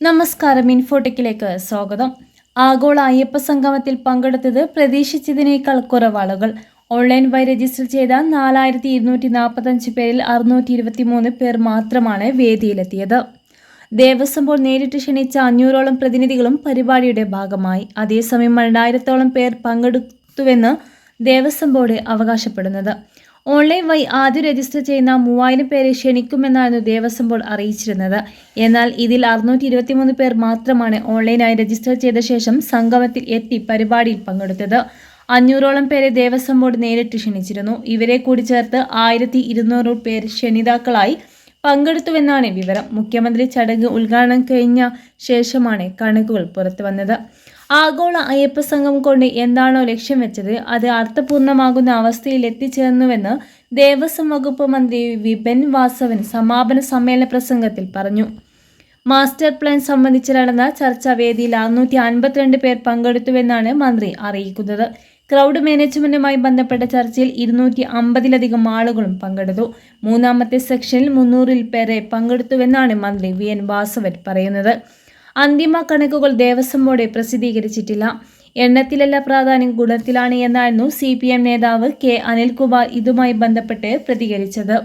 നമസ്കാരം ഇൻഫോടെക്കിലേക്ക് സ്വാഗതം. ആഗോള അയ്യപ്പ സംഗമത്തിൽ പങ്കെടുത്തത് പ്രതീക്ഷിച്ചതിനേക്കാൾ കുറവാളുകൾ. ഓൺലൈൻ വഴി രജിസ്റ്റർ ചെയ്ത നാലായിരത്തി ഇരുന്നൂറ്റി നാൽപ്പത്തഞ്ച് പേരിൽ അറുന്നൂറ്റി ഇരുപത്തി മൂന്ന് പേർ മാത്രമാണ് വേദിയിലെത്തിയത്. ദേവസ്വം ബോർഡ് നേരിട്ട് ക്ഷണിച്ച അഞ്ഞൂറോളം പ്രതിനിധികളും പരിപാടിയുടെ ഭാഗമായി. അതേസമയം രണ്ടായിരത്തോളം പേർ പങ്കെടുത്തുവെന്ന് ദേവസ്വം ബോർഡ് അവകാശപ്പെടുന്നത്. ഓൺലൈൻ വഴി ആദ്യം രജിസ്റ്റർ ചെയ്യുന്ന മൂവായിരം പേരെ ക്ഷണിക്കുമെന്നായിരുന്നു ദേവസ്വം ബോർഡ് അറിയിച്ചിരുന്നത്. എന്നാൽ ഇതിൽ അറുന്നൂറ്റി ഇരുപത്തിമൂന്ന് പേർ മാത്രമാണ് ഓൺലൈനായി രജിസ്റ്റർ ചെയ്ത ശേഷം സംഗമത്തിൽ എത്തി പരിപാടിയിൽ പങ്കെടുത്തത്. അഞ്ഞൂറോളം പേരെ ദേവസ്വം ബോർഡ് നേരിട്ട് ക്ഷണിച്ചിരുന്നു. ഇവരെ കൂടി ചേർത്ത് ആയിരത്തി ഇരുന്നൂറ് പേർ ക്ഷണിതാക്കളായി പങ്കെടുത്തുവെന്നാണ് വിവരം. മുഖ്യമന്ത്രി ചടങ്ങ് ഉദ്ഘാടനം കഴിഞ്ഞ ശേഷമാണ് കണക്കുകൾ പുറത്തു വന്നത് ആഗോള അയ്യപ്പ സംഘം കൊണ്ട് എന്താണോ ലക്ഷ്യം വെച്ചത് അത് അർത്ഥപൂർണമാകുന്ന അവസ്ഥയിൽ എത്തിച്ചേർന്നുവെന്ന് ദേവസ്വം വകുപ്പ് മന്ത്രി വിപിൻ വാസവൻ സമാപന സമ്മേളന പ്രസംഗത്തിൽ പറഞ്ഞു. മാസ്റ്റർ പ്ലാൻ സംബന്ധിച്ച് നടന്ന ചർച്ചാവേദിയിൽ അറുന്നൂറ്റി അൻപത്തിരണ്ട് പേർ പങ്കെടുത്തുവെന്നാണ് മന്ത്രി അറിയിക്കുന്നത്. ക്രൗഡ് മാനേജ്മെന്റുമായി ബന്ധപ്പെട്ട ചർച്ചയിൽ ഇരുന്നൂറ്റി അമ്പതിലധികം ആളുകളും പങ്കെടുത്തു. മൂന്നാമത്തെ സെക്ഷനിൽ മുന്നൂറിൽ പേരെ പങ്കെടുത്തുവെന്നാണ് മന്ത്രി വി. എൻ. വാസവൻ പറയുന്നത്. അന്തിമ കണക്കുകൾ ദേവസ്വം ബോർഡ് പ്രസിദ്ധീകരിച്ചിട്ടില്ല. എണ്ണത്തിലല്ല പ്രാധാന്യം ഗുണത്തിലാണ് എന്നായിരുന്നു സി പി എം നേതാവ് കെ അനിൽകുമാർ ഇതുമായി ബന്ധപ്പെട്ട് പ്രതികരിച്ചത്.